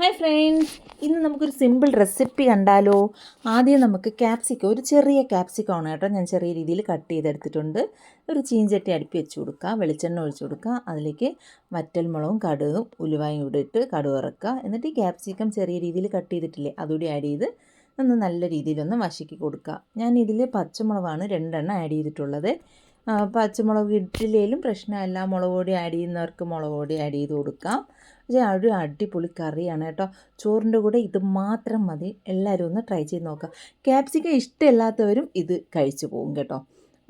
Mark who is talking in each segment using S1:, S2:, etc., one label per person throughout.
S1: Hi friends ഇന്ന് നമുക്കൊരു simple recipe കണ്ടാലോ? ആദ്യം നമുക്ക് ക്യാപ്സിക്കം ഒരു ചെറിയ ക്യാപ്സിക്കം ആണ് കേട്ടോ ഞാൻ ചെറിയ രീതിയിൽ കട്ട് ചെയ്തെടുത്തിട്ടുണ്ട്. ഒരു ചീഞ്ചട്ടി അടുപ്പി വെച്ച് കൊടുക്കുക വെളിച്ചെണ്ണ ഒഴിച്ച് കൊടുക്കുക. അതിലേക്ക് വറ്റൽമുളകും കടുകും ഉലുവായും കൂടെ ഇട്ട് കടുക് ഇറക്കുക എന്നിട്ട് ഈ ക്യാപ്സിക്കം ചെറിയ രീതിയിൽ കട്ട് ചെയ്തിട്ടില്ലേ അതുകൂടി ആഡ് ചെയ്ത് ഒന്ന് നല്ല രീതിയിലൊന്ന് വശക്കി കൊടുക്കുക. ഞാൻ ഇതിൽ പച്ചമുളകാണ് രണ്ടെണ്ണം ആഡ് ചെയ്തിട്ടുള്ളത്. പച്ചമുളക് ഇട്ടില്ലേലും പ്രശ്നമല്ല. മുളക് പൊടി ആഡ് ചെയ്യുന്നവർക്ക് മുളക് പൊടി ആഡ് ചെയ്ത് കൊടുക്കാം. പക്ഷേ ഒരു അടിപൊളി കറിയാണ് കേട്ടോ. ചോറിന്റെ കൂടെ ഇത് മാത്രം മതി. എല്ലാവരും ഒന്ന് ട്രൈ ചെയ്ത് നോക്കുക ക്യാപ്സിക്കം ഇഷ്ടമില്ലാത്തവരും ഇത് കഴിച്ചു പോകും കേട്ടോ.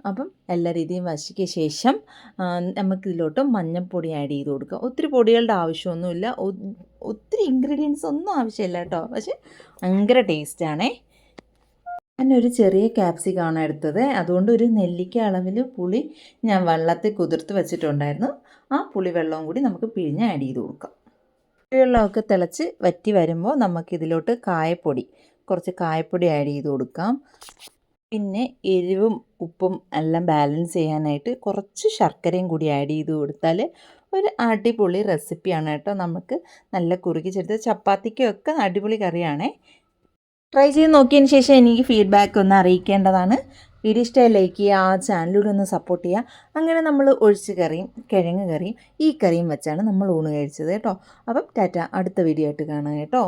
S1: അപ്പം എല്ലാ രീതിയും വശിക്ക് ശേഷം നമുക്കിതിലോട്ട് മഞ്ഞൾപ്പൊടി ആഡ് ചെയ്ത് കൊടുക്കുക ഒത്തിരി പൊടികളുടെ ആവശ്യമൊന്നുമില്ല. ഒത്തിരി ഇൻഗ്രീഡിയൻസ് ഒന്നും ആവശ്യമില്ല കേട്ടോ. പക്ഷേ ഭയങ്കര ടേസ്റ്റാണേ ഞാനൊരു ചെറിയ ക്യാപ്സിക്കാണ് എടുത്തത്. അതുകൊണ്ട് ഒരു നെല്ലിക്ക അളവിൽ പുളി ഞാൻ വെള്ളത്തിൽ കുതിർത്ത് വെച്ചിട്ടുണ്ടായിരുന്നു. ആ പുളി വെള്ളവും കൂടി നമുക്ക് പിഴിഞ്ഞ് ആഡ് ചെയ്ത് കൊടുക്കാം. പുളിവെള്ളമൊക്കെ തിളച്ച് വറ്റി വരുമ്പോൾ നമുക്കിതിലോട്ട് കായപ്പൊടി കുറച്ച് കായപ്പൊടി ആഡ് ചെയ്ത് കൊടുക്കാം. പിന്നെ എരിവും ഉപ്പും എല്ലാം ബാലൻസ് ചെയ്യാനായിട്ട് കുറച്ച് ശർക്കരയും കൂടി ആഡ് ചെയ്ത് കൊടുത്താൽ ഒരു അടിപൊളി റെസിപ്പിയാണ് കേട്ടോ. നമുക്ക് നല്ല കുറുക്കി ചെടുത്ത് ചപ്പാത്തിക്കൊക്കെ അടിപൊളി കറിയാണേ. ട്രൈ ചെയ്ത് നോക്കിയതിന് ശേഷം എനിക്ക് ഫീഡ്ബാക്ക് ഒന്ന് അറിയിക്കേണ്ടതാണ്. വീഡിയോ ഇഷ്ടമായി ലൈക്ക് ചെയ്യുക ആ ചാനലിലൂടെ ഒന്ന് സപ്പോർട്ട് ചെയ്യുക. അങ്ങനെ നമ്മൾ ഒഴിച്ച് കറിയും കിഴങ്ങ് കറിയും ഈ കറിയും വെച്ചാണ് നമ്മൾ ഊണ് കഴിച്ചത് കേട്ടോ. അപ്പം ടാറ്റ അടുത്ത വീഡിയോ ആയിട്ട് കാണുക കേട്ടോ.